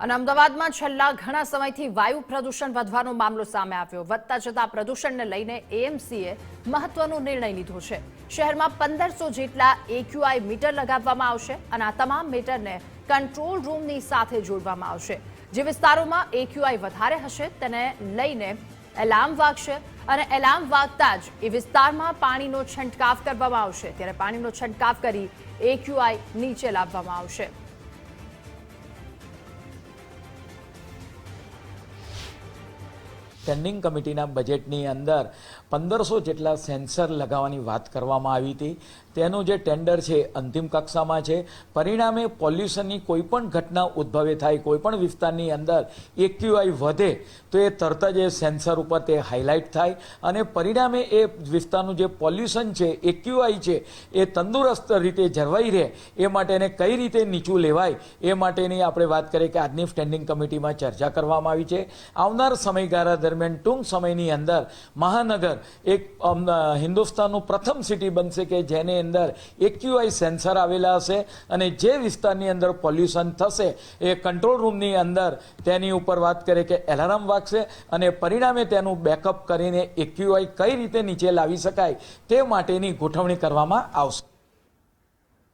અને અમદાવાદમાં છેલ્લા ઘણા સમયથી વાયુ પ્રદૂષણ વધવાનો મામલો સામે આવ્યો. વધતા જતા પ્રદૂષણને લઈને એએમસીએ મહત્વનો નિર્ણય લીધો છે. શહેરમાં પંદરસો જેટલા એક્યુઆઈ મીટર લગાવવામાં આવશે અને આ તમામ મીટરને કંટ્રોલ રૂમની સાથે જોડવામાં આવશે. જે વિસ્તારોમાં એક્યુઆઈ વધારે હશે તેને લઈને એલાર્મ વાગશે અને એલાર્મ વાગતા જ એ વિસ્તારમાં પાણીનો છંટકાવ કરવામાં આવશે. ત્યારે પાણીનો છંટકાવ કરી એક્યુઆઈ નીચે લાવવામાં આવશે. સ્ટેન્ડિંગ કમિટીના બજેટની અંદર પંદરસો જેટલા સેન્સર લગાવવાની વાત કરવામાં આવી હતી. તેનું જે ટેન્ડર છે, અંતિમ કક્ષામાં છે. પરિણામે પોલ્યુશનની કોઈ પણ ઘટના ઉદ્ભવે થાય કોઈ પણ વિસ્તારની અંદર એક્યુઆઈ વધે, તો એ તરત જ એ સેન્સર ઉપર તે હાઇલાઇટ થાય અને પરિણામે એ વિસ્તારનું જે પોલ્યુશન છે, એક્યુઆઈ છે, એ તંદુરસ્ત રીતે જળવાઈ રહે, એ માટે એને કઈ રીતે નીચું લેવાય, એ માટેની આપણે વાત કરીએ કે આજની સ્ટેન્ડિંગ કમિટીમાં ચર્ચા કરવામાં આવી છે. આવનાર સમયગાળા દરમિયાન ટૂંક સમયની અંદર મહાનગર એક હિન્દુસ્તાનનું પ્રથમ સિટી બનશે કે જેની અંદર એક્યુઆઈ સેન્સર આવેલા હશે અને જે વિસ્તારની અંદર પોલ્યુશન થશે એ કંટ્રોલ રૂમની અંદર તેની ઉપર વાત કરે કે એલાર્મ વાગશે અને પરિણામે તેનું બેકઅપ કરીને એક્યુઆઈ કઈ રીતે નીચે લાવી શકાય તે માટેની ગોઠવણી કરવામાં આવશે.